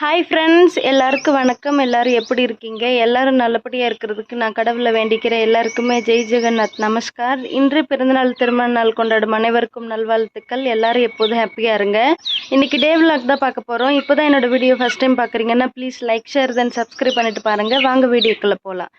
Hi friends எல்லாருக்கும் வணக்கம். எல்லாரும் எப்படி இருக்கீங்க? எல்லாரும் நல்லபடியாக இருக்கிறதுக்கு நான் கடவுளை வேண்டிக்கிறேன். எல்லாருக்குமே ஜெய் ஜெகநாத். நமஸ்கார். இன்று பிறந்தநாள் திருமண நாள் கொண்டாடும் அனைவருக்கும் நல்வாழ்த்துக்கள். எல்லாரும் எப்போதும் ஹாப்பியாக இருங்க. இன்னைக்கு டே vlog தான் பார்க்க போகிறோம் இப்போ தான் என்னோட வீடியோ ஃபஸ்ட் டைம் பார்க்குறீங்கன்னா please like share then subscribe பண்ணிட்டு பாருங்கள் வாங்க வீடியோக்குள்ளே போகலாம்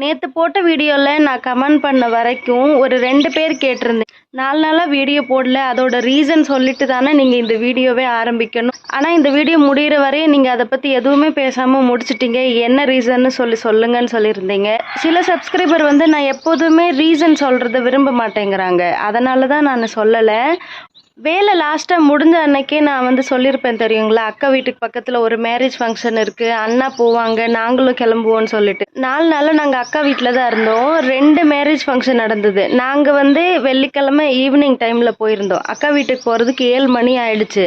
நேற்று போட்ட வீடியோவில் நான் கமெண்ட் பண்ண வரைக்கும் ஒரு ரெண்டு பேர் கேட்டிருந்தேன். நாலு நாளாக வீடியோ போடல. அதோட ரீசன் சொல்லிட்டு தானே நீங்கள் இந்த வீடியோவே ஆரம்பிக்கணும். ஆனால் இந்த வீடியோ முடிகிற வரையும் நீங்கள் அதை பற்றி எதுவுமே பேசாமல் முடிச்சிட்டிங்க. என்ன ரீசன்னு சொல்லி சொல்லுங்கன்னு சொல்லியிருந்தீங்க. சில சப்ஸ்கிரைபர் வந்து நான் எப்போதுமே ரீசன் சொல்கிறத விரும்ப மாட்டேங்கிறாங்க. அதனால தான் நான் சொல்லலை. வேலை லாஸ்ட்டாக முடிஞ்ச அன்னைக்கே நான் வந்து சொல்லியிருப்பேன் தெரியுங்களா? அக்கா வீட்டுக்கு பக்கத்தில் ஒரு மேரேஜ் ஃபங்க்ஷன் இருக்குது அண்ணா போவாங்க நாங்களும் கிளம்புவோம்னு சொல்லிட்டு. நாலு நாளில் நாங்கள் அக்கா வீட்டில் தான் இருந்தோம். ரெண்டு மேரேஜ் ஃபங்க்ஷன் நடந்தது. நாங்கள் வந்து வெள்ளிக்கிழமை ஈவினிங் டைமில் போயிருந்தோம். அக்கா வீட்டுக்கு போகிறதுக்கு ஏழு மணி ஆயிடுச்சு.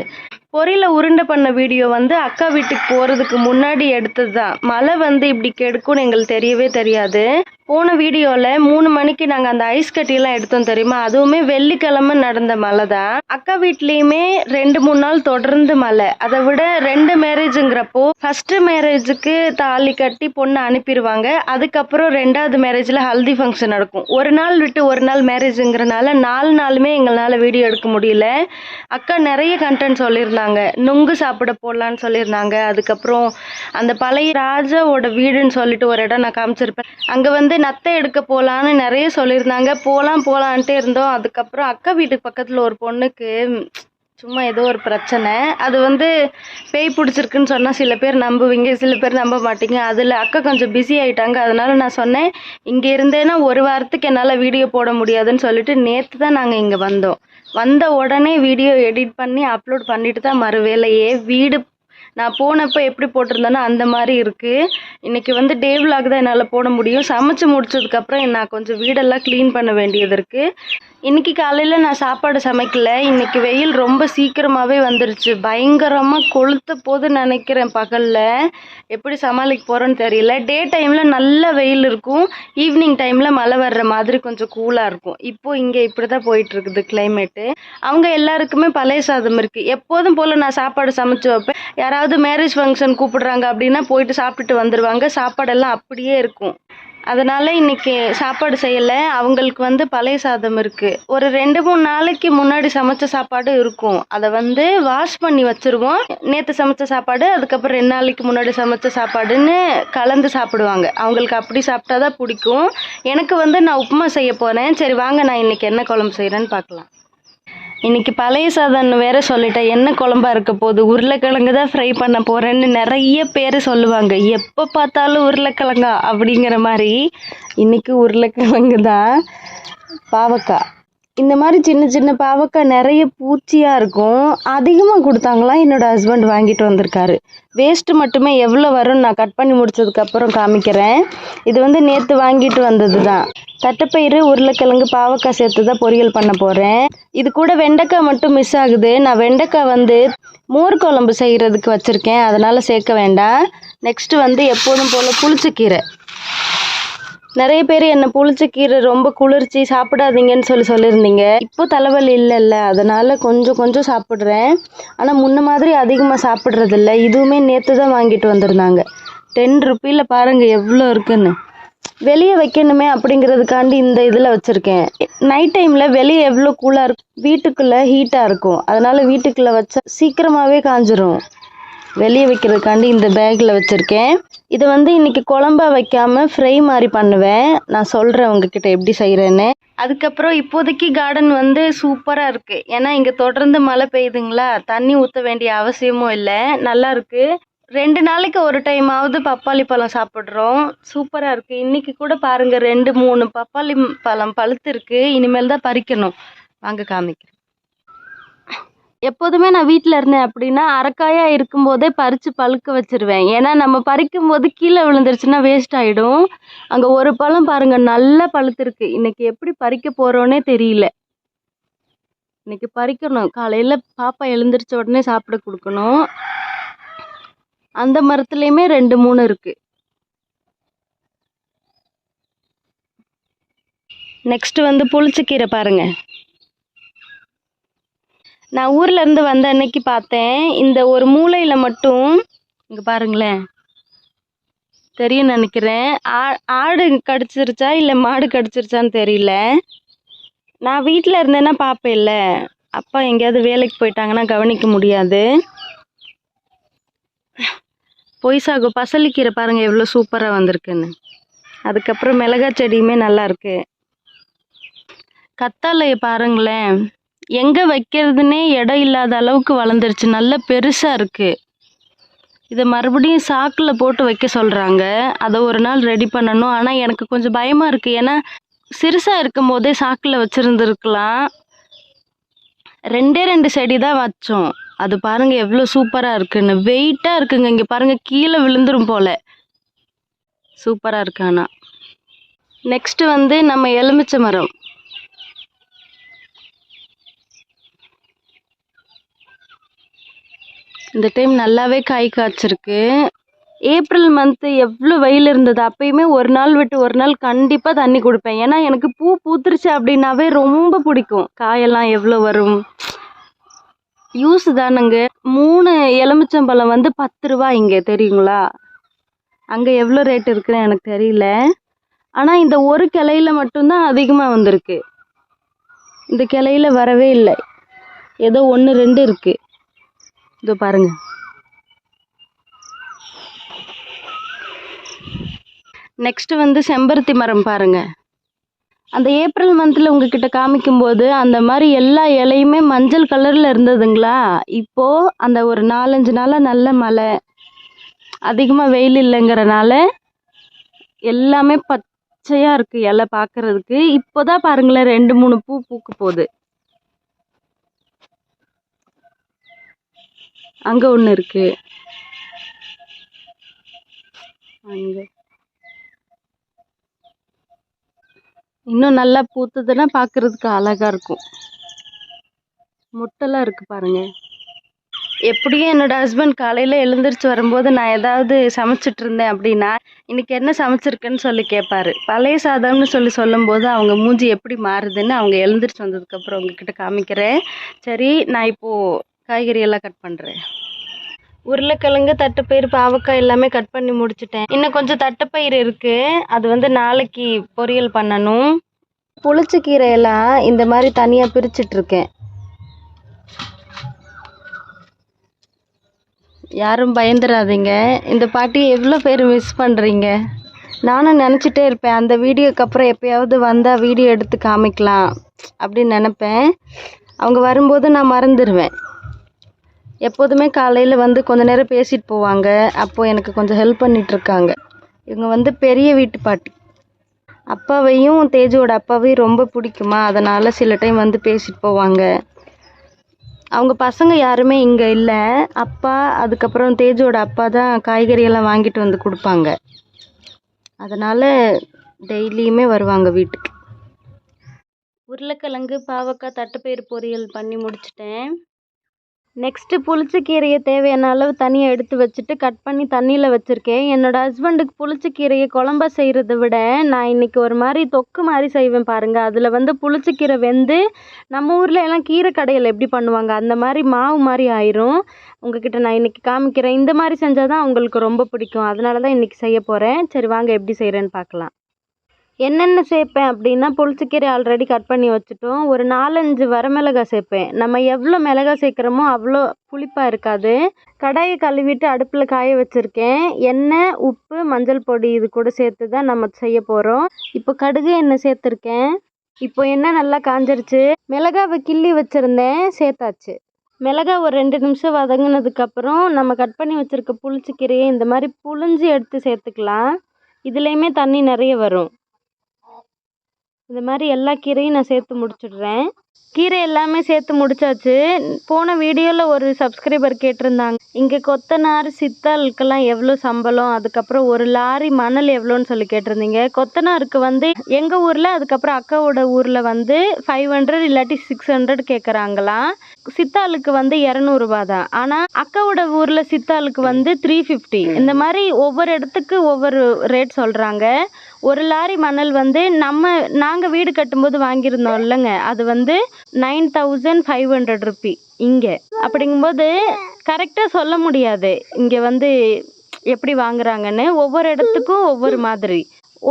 பொரியில உருண்டை பண்ண வீடியோ வந்து அக்கா வீட்டுக்கு போகிறதுக்கு முன்னாடி எடுத்தது தான் மழை வந்து இப்படி கெடுக்கும்னு எங்களுக்கு தெரியவே தெரியாது. போன வீடியோவில் மூணு மணிக்கு நாங்கள் அந்த ஐஸ் கட்டியெல்லாம் எடுத்தோம் தெரியுமா? அதுவுமே வெள்ளிக்கிழமை நடந்த மழை தான். அக்கா வீட்லேயுமே ரெண்டு மூணு நாள் தொடர்ந்து மழை. அதை விட ரெண்டு மேரேஜுங்கிறப்போ ஃபர்ஸ்ட் மேரேஜுக்கு தாலி கட்டி பொண்ணை அனுப்பிடுவாங்க. அதுக்கப்புறம் ரெண்டாவது மேரேஜில் ஹல்தி ஃபங்க்ஷன் நடக்கும். ஒரு நாள் விட்டு ஒரு நாள் மேரேஜுங்கிறனால நாலு நாளுமே எங்களால் வீடியோ எடுக்க முடியல. அக்கா நிறைய கண்டென்ட் சொல்லியிருந்தாங்க. நுங்கு சாப்பிட போடலான்னு சொல்லியிருந்தாங்க. அதுக்கப்புறம் அந்த பழைய ராஜாவோட வீடுன்னு சொல்லிட்டு ஒரு இடம் நான் காமிச்சிருப்பேன். அங்கே வந்து நத்தை எடுக்க போகலான்னு நிறைய சொல்லியிருந்தாங்க. போகலாம் போகலான்ட்டே இருந்தோம். அதுக்கப்புறம் அக்கா வீட்டுக்கு பக்கத்தில் ஒரு பொண்ணுக்கு சும்மா ஏதோ ஒரு பிரச்சனை. அது வந்து பேய் பிடிச்சிருக்குன்னு சொன்னால் சில பேர் நம்புவீங்க சில பேர் நம்ப மாட்டீங்க. அதில் அக்கா கொஞ்சம் பிஸி ஆகிட்டாங்க அதனால நான் சொன்னேன் இங்கே இருந்தேன்னா ஒரு வாரத்துக்கு என்னால் வீடியோ போட முடியாதுன்னு சொல்லிட்டு நேற்று தான் நாங்கள் இங்கே வந்தோம். வந்த உடனே வீடியோ எடிட் பண்ணி அப்லோட் பண்ணிட்டு தான் மறுவேலையே வீடு நான் போனப்போ எப்படி போட்டிருந்தேனோ அந்த மாதிரி இருக்குது இன்றைக்கி வந்து டே vlog தான் என்னால் போட முடியும். சமைச்சு முடிச்சதுக்கப்புறம் நான் கொஞ்சம் வீடெல்லாம் க்ளீன் பண்ண வேண்டியது இருக்குது இன்றைக்கி காலையில் நான் சாப்பாடு சமைக்கல. இன்றைக்கி வெயில் ரொம்ப சீக்கிரமாகவே வந்துருச்சு. பயங்கரமாக கொளுத்த போது நினைக்கிறேன் பகலில். எப்படி சமாளிக்க போகிறேன்னு தெரியல. டே டைமில் நல்ல வெயில் இருக்கும். ஈவினிங் டைமில் மழை வர்ற மாதிரி கொஞ்சம் கூலாக இருக்கும். இப்போது இங்கே இப்படி தான் போயிட்டுருக்குது கிளைமேட்டு அவங்க எல்லாருக்குமே பழைய சாதம் இருக்குது எப்போதும் போல் நான் சாப்பாடு சமைச்சு வைப்பேன். யாராவது மேரேஜ் ஃபங்க்ஷன் கூப்பிடுறாங்க அப்படின்னா போயிட்டு சாப்பிட்டுட்டு வந்துடுவாங்க சாப்பாடெல்லாம் அப்படியே இருக்கும். அதனால் இன்னைக்கு சாப்பாடு செய்யலை. அவங்களுக்கு வந்து பழைய சாதம் இருக்குது ஒரு ரெண்டு மூணு நாளைக்கு முன்னாடி சமைச்ச சாப்பாடு இருக்கும். அதை வந்து வாஷ் பண்ணி வச்சுருவோம். நேற்று சமைச்ச சாப்பாடு அதுக்கப்புறம் ரெண்டு நாளைக்கு முன்னாடி சமைச்ச சாப்பாடுன்னு கலந்து சாப்பிடுவாங்க. அவங்களுக்கு அப்படி சாப்பிட்டா தான் பிடிக்கும். எனக்கு வந்து நான் உப்புமா செய்ய போகிறேன் சரி வாங்க நான் இன்னைக்கு என்ன குழம்பு செய்கிறேன்னு பார்க்கலாம். இன்னைக்கு பழைய சாதம்னு வேற சொல்லிட்டேன். என்ன குழம்பா இருக்க போகுது? உருளைக்கிழங்கு தான் ஃப்ரை பண்ண போறேன்னு நிறைய பேர் சொல்லுவாங்க. எப்போ பார்த்தாலும் உருளைக்கிழங்கா அப்படிங்கிற மாதிரி. இன்னைக்கு உருளைக்கிழங்கு தான் பாவக்காய். இந்த மாதிரி சின்ன சின்ன பாவக்காய் நிறைய பூச்சியாக இருக்கும். அதிகமாக கொடுத்தாங்களாம் என்னோட ஹஸ்பண்ட் வாங்கிட்டு வந்திருக்காரு. வேஸ்ட்டு மட்டுமே எவ்வளோ வரும்னு நான் கட் பண்ணி முடிச்சதுக்கப்புறம் காமிக்கிறேன். இது வந்து நேற்று வாங்கிட்டு வந்தது தான் தட்டைப்பயிறு உருளைக்கிழங்கு பாவக்காய் சேர்த்து தான் பொரியல் பண்ண போகிறேன் இது கூட வெண்டைக்காய் மட்டும் மிஸ் ஆகுது. நான் வெண்டைக்காய் வந்து மோர் குழம்பு செய்கிறதுக்கு வச்சுருக்கேன். அதனால் சேர்க்க வேண்டாம். நெக்ஸ்ட்டு வந்து எப்போதும் போல் புளிச்சக்கீரை. நிறைய பேர் என்ன புளிச்சக்கீரை ரொம்ப குளிர்ச்சி சாப்பிடாதீங்கன்னு சொல்லி சொல்லியிருந்தீங்க. இப்போ தலைவலி இல்லைல்ல அதனால கொஞ்சம் கொஞ்சம் சாப்பிட்றேன். ஆனால் முன்ன மாதிரி அதிகமாக சாப்பிட்றதில்ல. இதுவுமே நேற்று தான் வாங்கிட்டு வந்திருந்தாங்க. டென் ருப்பியில் பாருங்கள் எவ்வளோ இருக்குன்னு. வெளியே வைக்கணுமே அப்படிங்கிறதுக்காண்டி இந்த இதில் வச்சுருக்கேன். நைட் டைமில் வெளியே எவ்வளோ கூலாக இருக்கும் வீட்டுக்குள்ளே ஹீட்டாக இருக்கும். அதனால் வீட்டுக்குள்ளே வச்சா சீக்கிரமாகவே காஞ்சிரும். வெளியே வைக்கிறதுக்காண்டி இந்த பேக்கில் வச்சுருக்கேன். இதை வந்து இன்றைக்கி குழம்பா வைக்காம ஃப்ரை மாதிரி பண்ணுவேன். நான் சொல்கிறேன் உங்ககிட்ட எப்படி செய்கிறேன்னு அதுக்கப்புறம் இப்போதைக்கு கார்டன் வந்து சூப்பராக இருக்குது ஏன்னா இங்கே தொடர்ந்து மழை பெய்யுதுங்களா? தண்ணி ஊற்ற வேண்டிய அவசியமும் இல்லை. நல்லா இருக்குது ரெண்டு நாளைக்கு ஒரு டைமாவது பப்பாளி பழம் சாப்பிட்றோம். சூப்பராக இருக்குது இன்றைக்கி கூட பாருங்கள் ரெண்டு மூணு பப்பாளி பழம் பழுத்து இருக்குது இனிமேல் தான் பறிக்கணும். வாங்க காமிக்கிறேன். எப்போதுமே நான் வீட்டில் இருந்தேன் அப்படின்னா அரைக்காயாக இருக்கும்போதே பறித்து பழுக்க வச்சிருவேன். ஏன்னா நம்ம பறிக்கும் போது கீழே விழுந்துருச்சுன்னா வேஸ்ட் ஆகிடும் அங்கே ஒரு பழம் பாருங்கள் நல்லா பழுத்துருக்கு. இன்னைக்கு எப்படி பறிக்க போகிறோன்னே தெரியல. இன்னைக்கு பறிக்கணும். காலையில் பாப்பா எழுந்திரிச்ச உடனே சாப்பிட கொடுக்கணும். அந்த மரத்துலேயுமே ரெண்டு மூணு இருக்குது நெக்ஸ்ட் வந்து புளிச்சக்கீரை பாருங்கள் நான் ஊர்ல இருந்து வந்த அன்னைக்கு பார்த்தேன். இந்த ஒரு மூலையில மட்டும் இங்கே பாருங்களேன் தெரியும் நினைக்கிறேன். ஆ ஆடு கடிச்சிருச்சா இல்லை மாடு கடிச்சிருச்சான்னு தெரியல. நான் வீட்டில் இருந்தேன்னா பார்ப்பேன்ல அப்பா எங்கேயாவது வேலைக்கு போயிட்டாங்கன்னா கவனிக்க முடியாது. பொய் சாகு பசலிக்கீரை பாருங்கள் எவ்வளோ சூப்பராக வந்திருக்குன்னு. அதுக்கப்புறம் மிளகா செடியுமே நல்லா இருக்கு. கத்தாழைய பாருங்களேன். எங்கே வைக்கிறதுனே இடம் இல்லாத அளவுக்கு வளர்ந்துருச்சு. நல்ல பெருசாக இருக்குது இதை மறுபடியும் சாக்கில் போட்டு வைக்க சொல்கிறாங்க அதை ஒரு நாள் ரெடி பண்ணணும். ஆனால் எனக்கு கொஞ்சம் பயமாக இருக்குது ஏன்னா சிறுசாக இருக்கும் போதே சாக்கில் வச்சுருந்துருக்கலாம். ரெண்டே ரெண்டு செடி தான் வச்சோம். அது பாருங்கள் எவ்வளோ சூப்பராக இருக்குன்னு. வெயிட்டாக இருக்குங்க. இங்கே பாருங்கள் கீழே விழுந்துரும் போல். சூப்பராக இருக்கு ஆனால் நெக்ஸ்ட்டு வந்து நம்ம எலுமிச்சை மரம். இந்த டைம் நல்லாவே காய் காய்ச்சிருக்கு. ஏப்ரல் மந்த்து எவ்வளோ வெயில் இருந்தது அப்பயுமே ஒரு நாள் விட்டு ஒரு நாள் கண்டிப்பாக தண்ணி கொடுப்பேன். ஏன்னா எனக்கு பூ பூத்துருச்சு அப்படின்னாவே ரொம்ப பிடிக்கும். காயெல்லாம் எவ்வளோ வரும். யூஸ் தானுங்க. மூணு எலுமிச்சம்பழம் வந்து பத்து ரூபா இங்கே தெரியுங்களா? அங்கே எவ்வளோ ரேட் இருக்குன்னு எனக்கு தெரியல. ஆனால் இந்த ஒரு கிளையில மட்டும்தான் அதிகமாக வந்திருக்கு. இந்த கிளையில வரவே இல்லை. ஏதோ ஒன்று ரெண்டு இருக்குது இதோ பாருங்க. நெக்ஸ்ட் வந்து செம்பருத்தி மரம் பாருங்க. அந்த ஏப்ரல் மந்தில் உங்ககிட்ட காமிக்கும்போது அந்த மாதிரி எல்லா இலையுமே மஞ்சள் கலரில் இருந்ததுங்களா? இப்போ அந்த ஒரு நாலஞ்சு நாளாக நல்ல மழை. அதிகமாக வெயில் இல்லைங்கிறனால எல்லாமே பச்சையாக இருக்குது இலை பார்க்கறதுக்கு இப்போதான் பாருங்களேன் ரெண்டு மூணு பூ பூக்க போகுது. அங்கே ஒன்று இருக்கு. அங்கே. இன்னும் நல்லா பூத்ததுன்னா பார்க்கறதுக்கு அழகா இருக்கும். முட்டெல்லாம் இருக்கு பாருங்க. எப்படியும் என்னோட ஹஸ்பண்ட் காலையில் எழுந்திரிச்சு வரும்போது நான் ஏதாவது சமைச்சிட்டு இருந்தேன் அப்படின்னா இன்னைக்கு என்ன சமைச்சிருக்குன்னு சொல்லி கேட்பாரு பழைய சாதம்னு சொல்லி சொல்லும்போது அவங்க மூஞ்சி எப்படி மாறுதுன்னு அவங்க எழுந்திரிச்சு வந்ததுக்கப்புறம் உங்ககிட்ட காமிக்கிறேன். சரி நான் இப்போது காய்கறி எல்லாம் கட் பண்ணுறேன் உருளைக்கிழங்கு தட்டுப்பயிறு பாவக்காய் எல்லாமே கட் பண்ணி முடிச்சிட்டேன். இன்னும் கொஞ்சம் தட்டுப்பயிறு இருக்கு. அது வந்து நாளைக்கு பொரியல் பண்ணணும். புளிச்சக்கீரையெல்லாம் இந்த மாதிரி தனியாக பிரிச்சுட்டு இருக்கேன். யாரும் பயந்துடாதீங்க இந்த பாட்டி எவ்வளோ பேர் மிஸ் பண்ணுறீங்க நானும் நினச்சிட்டே இருப்பேன். அந்த வீடியோக்கு அப்புறம் எப்பயாவது வந்தால் வீடியோ எடுத்து காமிக்கலாம். அப்படின்னு நினப்பேன். அவங்க வரும்போது நான் மறந்துடுவேன் எப்போதுமே காலையில் வந்து கொஞ்ச நேரம் பேசிட்டு போவாங்க. அப்போது எனக்கு கொஞ்சம் ஹெல்ப் பண்ணிட்டு இருக்காங்க. இவங்க வந்து பெரிய வீட்டு பாட்டி. அப்பாவையும் தேஜுவோட அப்பாவையும் ரொம்ப பிடிக்குமா? அதனால் சில டைம் வந்து பேசிட்டு போவாங்க. அவங்க பசங்க யாருமே இங்கே இல்லை. அப்பா அதுக்கப்புறம் தேஜோட அப்பா தான் காய்கறியெல்லாம் வாங்கிட்டு வந்து கொடுப்பாங்க. அதனால் டெய்லியுமே வருவாங்க வீட்டுக்கு. உருளைக்கிழங்கு பாவக்காய் தட்டுப்பயிறு பொரியல் பண்ணி முடிச்சிட்டேன். நெக்ஸ்ட்டு புளிச்சக்கீரையை தேவையான அளவு தனியாக எடுத்து வச்சுட்டு கட் பண்ணி தண்ணியில் வச்சுருக்கேன். என்னோடய ஹஸ்பண்டுக்கு புளிச்சக்கீரையை குழம்பா செய்கிறத விட நான் இன்றைக்கி ஒரு மாதிரி தொக்கு மாதிரி செய்வேன் பாருங்கள் அதில் வந்து புளிச்சக்கீரை வெந்து நம்ம ஊரில் எல்லாம் கீரை கடையில் எப்படி பண்ணுவாங்க? அந்த மாதிரி மாவு மாதிரி ஆயிரும். உங்ககிட்ட நான் இன்றைக்கி காமிக்கிறேன். இந்த மாதிரி செஞ்சால் தான் அவங்களுக்கு ரொம்ப பிடிக்கும். அதனால தான் இன்றைக்கி செய்ய போகிறேன் சரி வாங்க எப்படி செய்கிறேன்னு பார்க்கலாம். என்னென்ன சேர்ப்பேன் அப்படின்னா புளிச்சக்கீரை ஆல்ரெடி கட் பண்ணி வச்சுட்டோம். ஒரு நாலஞ்சு வரமிளகாய் சேர்ப்பேன். நம்ம எவ்வளோ மிளகா சேர்க்குறோமோ அவ்வளோ புளிப்பாக இருக்காது. கடாயை கழுவிட்டு அடுப்பில் காய வச்சுருக்கேன். எண்ணெய் உப்பு மஞ்சள் பொடி இது கூட சேர்த்து தான் நம்ம செய்ய போகிறோம் இப்போ கடுகு எண்ணெய் சேர்த்துருக்கேன். இப்போ எண்ணெய் நல்லா காஞ்சிருச்சு. மிளகாவை கிள்ளி வச்சுருந்தேன். சேர்த்தாச்சு. மிளகா ஒரு ரெண்டு நிமிஷம் வதங்கினதுக்கப்புறம் நம்ம கட் பண்ணி வச்சுருக்க புளிச்சக்கீரையை இந்த மாதிரி புழிஞ்சு எடுத்து சேர்த்துக்கலாம். இதுலேயுமே தண்ணி நிறைய வரும். இந்த மாதிரி எல்லா கீரையும் நான் சேர்த்து முடிச்சிடுறேன். கீரை எல்லாமே சேர்த்து முடிச்சாச்சு. போன வீடியோவில் ஒரு சப்ஸ்கிரைபர் கேட்டிருந்தாங்க. இங்கே கொத்தனார் சித்தாளுக்கெல்லாம் எவ்வளோ சம்பளம்? அதுக்கப்புறம் ஒரு லாரி மணல் எவ்வளோன்னு சொல்லி கேட்டிருந்தீங்க. கொத்தனாருக்கு வந்து எங்கள் ஊரில் அதுக்கப்புறம் அக்காவோட ஊரில் வந்து ஃபைவ் ஹண்ட்ரட் இல்லாட்டி சிக்ஸ் ஹண்ட்ரட் கேட்குறாங்களாம் சித்தாளுக்கு வந்து இரநூறுபா தான். ஆனால் அக்காவோட ஊரில் சித்தாளுக்கு வந்து த்ரீ ஃபிஃப்டி இந்த மாதிரி ஒவ்வொரு இடத்துக்கு ஒவ்வொரு ரேட் சொல்கிறாங்க ஒரு லாரி மணல் வந்து நம்ம நாங்கள் வீடு கட்டும்போது வாங்கியிருந்தோம் இல்லைங்க. அது வந்து nine thousand five hundred rupee இங்கே. அப்படிங்கும்போது கரெக்டாக சொல்ல முடியாது. இங்கே வந்து எப்படி வாங்குறாங்கன்னு. ஒவ்வொரு இடத்துக்கும் ஒவ்வொரு மாதிரி.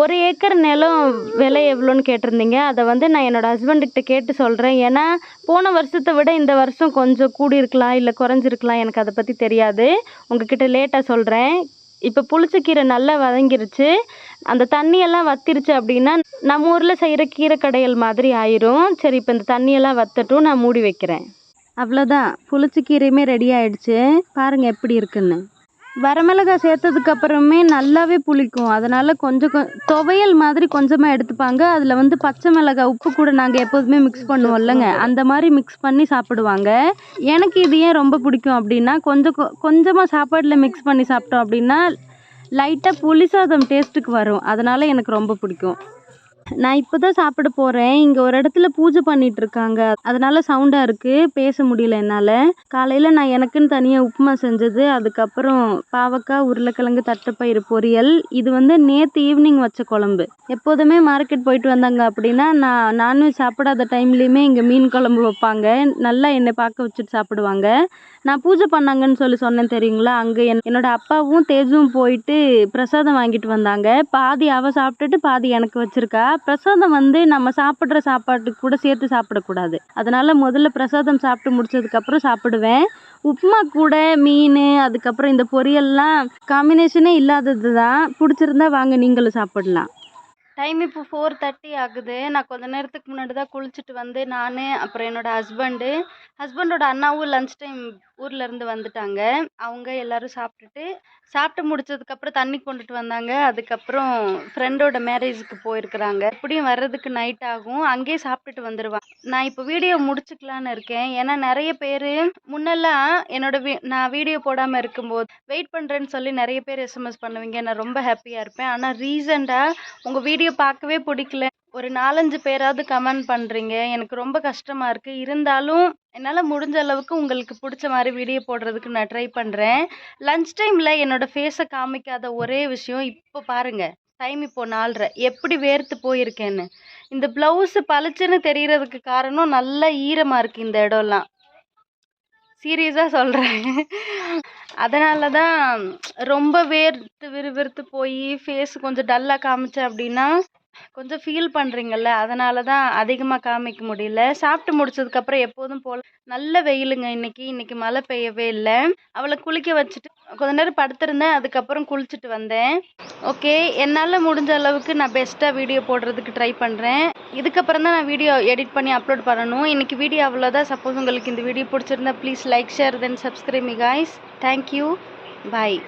ஒரு ஏக்கர் நிலம் விலை எவ்வளோன்னு கேட்டிருந்தீங்க. அதை வந்து நான் என்னோடய ஹஸ்பண்டுக்கிட்ட கேட்டு சொல்கிறேன் ஏன்னா போன வருஷத்தை விட இந்த வருஷம் கொஞ்சம் கூடியிருக்கலாம் இல்லை குறைஞ்சிருக்கலாம் எனக்கு அதை பற்றி தெரியாது. உங்ககிட்ட லேட்டாக சொல்கிறேன் இப்போ புளிச்சக்கீரை நல்லா வதங்கிருச்சு. அந்த தண்ணியெல்லாம் வத்திருச்சு அப்படின்னா நம்ம ஊரில் செய்கிற கீரை கடையல் மாதிரி ஆயிரும். சரி இப்போ இந்த தண்ணியெல்லாம் வத்தட்டும் நான் மூடி வைக்கிறேன். அவ்வளோதான் புளிச்சக்கீரையுமே ரெடி ஆயிடுச்சு. பாருங்கள் எப்படி இருக்குன்னு. வரமிளகாய் சேர்த்ததுக்கு அப்புறமே நல்லாவே புளிக்கும். அதனால் கொஞ்சம் கொ துவையல் மாதிரி கொஞ்சமாக எடுத்துப்பாங்க. அதில் வந்து பச்சை மிளகாய் உப்பு கூட நாங்கள் எப்போதுமே மிக்ஸ் பண்ணுவோம் இல்லைங்க. அந்த மாதிரி மிக்ஸ் பண்ணி சாப்பிடுவாங்க. எனக்கு இது ஏன் ரொம்ப பிடிக்கும் அப்படின்னா கொஞ்சம் கொ- கொஞ்சமாக சாப்பாட்டில் மிக்ஸ் பண்ணி சாப்பிட்டோம் அப்படின்னா லைட்டாக புளி சாதம் டேஸ்ட்டுக்கு வரும். அதனால் எனக்கு ரொம்ப பிடிக்கும். நான் இப்போ தான் சாப்பிட போகிறேன் இங்கே ஒரு இடத்துல பூஜை பண்ணிட்டு இருக்காங்க அதனால சவுண்டாக இருக்குது பேச முடியல என்னால். காலையில் நான் எனக்குன்னு தனியாக உப்புமா செஞ்சது. அதுக்கப்புறம் பாவக்காய் உருளைக்கிழங்கு தட்டைப்பயிறு பொரியல். இது வந்து நேற்று ஈவினிங் வச்ச குழம்பு. எப்போதுமே மார்க்கெட் போயிட்டு வந்தாங்க அப்படின்னா நான் நான்வெஜ் சாப்பிடாத டைம்லேயுமே இங்கே மீன் குழம்பு வைப்பாங்க. நல்லா என்னை பார்க்க வச்சுட்டு சாப்பிடுவாங்க. நான் பூஜை பண்ணாங்கன்னு சொல்லி சொன்னேன் தெரியுங்களா? அங்கே என் என்னோட அப்பாவும் தேஜும் போயிட்டு பிரசாதம் வாங்கிட்டு வந்தாங்க. பாதி அவ சாப்பிட்டுட்டு பாதி எனக்கு வச்சிருக்கா. பிரசாதம் வந்து நம்ம சாப்பிட்ற சாப்பாட்டுக்கு கூட சேர்த்து சாப்பிடக்கூடாது. அதனால முதல்ல பிரசாதம் சாப்பிட்டு முடிச்சதுக்கப்புறம் சாப்பிடுவேன். உப்புமா கூட மீன் அதுக்கப்புறம் இந்த பொரியல்லாம் காம்பினேஷனே இல்லாதது தான் பிடிச்சிருந்தா வாங்க நீங்களும் சாப்பிடலாம். டைம் இப்போ ஃபோர் தேர்ட்டி ஆகுது. நான் கொஞ்ச நேரத்துக்கு முன்னாடி தான் குளிச்சுட்டு வந்து நான் அப்புறம் என்னோட ஹஸ்பண்டு ஹஸ்பண்டோட அண்ணாவும் லஞ்ச் டைம் ஊரில் இருந்து வந்துட்டாங்க. அவங்க எல்லாரும் சாப்பிட்டுட்டு சாப்பிட்டு முடிச்சதுக்கப்புறம் தண்ணி கொண்டுட்டு வந்தாங்க. அதுக்கப்புறம் ஃப்ரெண்டோட மேரேஜுக்கு போயிருக்கிறாங்க. எப்படியும் வர்றதுக்கு நைட் ஆகும். அங்கேயே சாப்பிட்டுட்டு வந்துடுவாங்க நான் இப்போ வீடியோ முடிச்சுக்கலான்னு இருக்கேன். ஏன்னா நிறைய பேர் முன்னெல்லாம் என்னோட வீ நான் வீடியோ போடாமல் இருக்கும்போது வெயிட் பண்ணுறேன்னு சொல்லி நிறைய பேர் எஸ்எம்எஸ் பண்ணுவீங்க. நான் ரொம்ப ஹாப்பியாக இருப்பேன். ஆனால் ரீசெண்டாக உங்கள் வீடியோ பார்க்கவே பிடிக்கல. ஒரு நாலஞ்சு பேராவது கமெண்ட் பண்ணுறீங்க எனக்கு ரொம்ப கஷ்டமாக இருக்குது இருந்தாலும் என்னால் முடிஞ்ச அளவுக்கு உங்களுக்கு பிடிச்ச மாதிரி வீடியோ போடுறதுக்கு நான் ட்ரை பண்ணுறேன் லன்ச் டைமில் என்னோடய ஃபேஸை காமிக்காத ஒரே விஷயம் இப்போ பாருங்கள் டைம் இப்போ நாலரை. எப்படி வேர்த்து போயிருக்கேன்னு. இந்த ப்ளவுஸு பளிச்சுன்னு தெரிகிறதுக்கு காரணம் நல்லா ஈரமாக இருக்குது இந்த இடம்லாம். சீரியஸாக சொல்கிறேன் அதனால தான் ரொம்ப வேர்த்து விறுவிறுத்து போய் ஃபேஸ் கொஞ்சம் டல்லாக காமிச்சேன் அப்படின்னா கொஞ்சம் ஃபீல் பண்ணுறீங்கல்ல அதனால தான் அதிகமாக காமிக்க முடியல. சாப்பிட்டு முடிச்சதுக்கப்புறம் எப்போதும் போல் நல்ல வெயிலுங்க இன்னைக்கு. இன்னைக்கு மழை பெய்யவே இல்லை. அவளை குளிக்க வச்சுட்டு கொஞ்ச நேரம் படுத்திருந்தேன். அதுக்கப்புறம் குளிச்சுட்டு வந்தேன். ஓகே என்னால் முடிஞ்ச அளவுக்கு நான் பெஸ்ட்டாக வீடியோ போடுறதுக்கு ட்ரை பண்ணுறேன் இதுக்கப்புறம் தான் நான் வீடியோ எடிட் பண்ணி அப்லோட் பண்ணணும். இன்னைக்கு வீடியோ அவ்வளோதான் சப்போஸ் உங்களுக்கு இந்த வீடியோ பிடிச்சிருந்தா please like share then subscribe me guys thank you bye